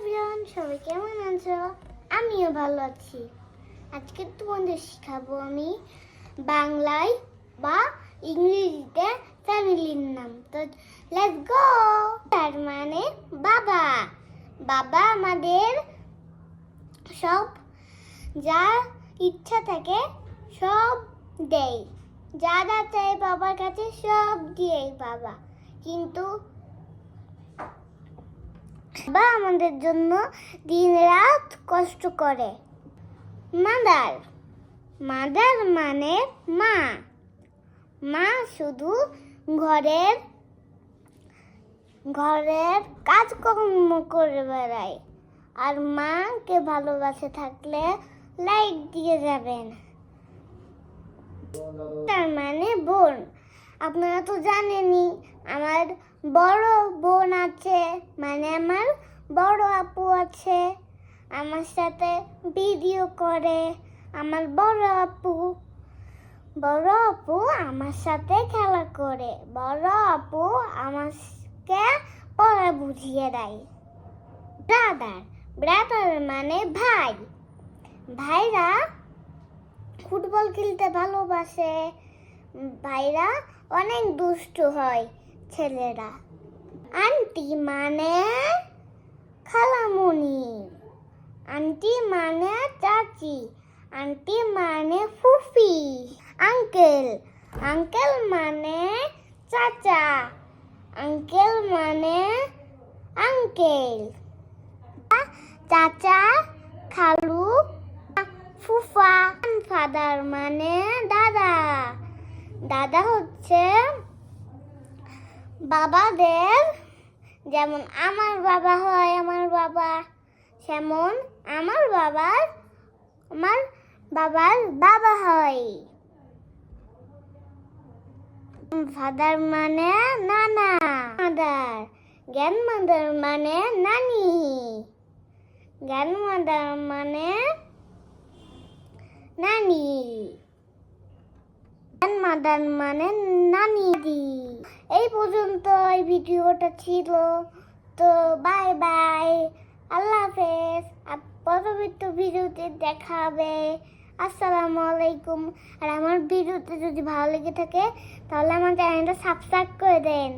Everyone, সবাই কেমন আছো? আমিও ভালো আছি। আজকে তোমাদের শেখাবো আমি বাংলায় বা ইংরেজিতে ফ্যামিলির নাম। তো লেটস গো তার মানে বাবা। বাবা আমাদের সব যা ইচ্ছা থাকে সব দেয়। যা যা চাই বাবার কাছে সব দিয়ে বাবা। কিন্তু বাবা আমাদের জন্য দিন রাত কষ্ট করে। মাদার মাদার মানে মা। মা শুধু ঘরের ঘরের কাজকর্ম করে বেড়ায়। আর মাকে ভালোবাসে থাকলে লাইট দিয়ে যাবেন। তার মানে বোন। আপনারা তো জানেনই, আমার বড় আছে মানে আমার বড় আপু আছে, আমার সাথে ভিডিও করে, আমার বড় আপু। বড় আপু আমার সাথে খেলা করে, বড় আপু আমাকে পড়া বুঝিয়ে দেয়। ব্রাদার ব্রাদার মানে ভাই। ভাইরা ফুটবল খেলতে ভালোবাসে। ভাইরা অনেক দুষ্টু হয় ছেলেরা। আন্টি মানে খালামুনি আন্টি মানে চাচি আন্টি মানে ফুফি আঙ্কেল আঙ্কেল মানে চাচা আঙ্কেল মানে আঙ্কেল চাচা খালু ফুফা ফাদার মানে দাদা দাদা হচ্ছে বাবাদের যেমন আমার বাবা হয় আমার বাবা যেমন আমার বাবার আমার বাবার বাবা হয়। ফাদার মানে নানা মাদার জ্ঞান মাদার মানে নানি। জ্ঞান মাদার মানে নানি। মাদান মানে নানি দি। এই পর্যন্ত এই ভিডিওটা ছিল। তো বাই বাই। আল্লাহ হাফেজ। পরবর্তী ভিডিওতে দেখা হবে। আসসালামু আলাইকুম। আর আমার ভিডিওতে যদি ভালো লেগে থাকে, তাহলে আমার চ্যানেলটা সাবস্ক্রাইব করে দেন।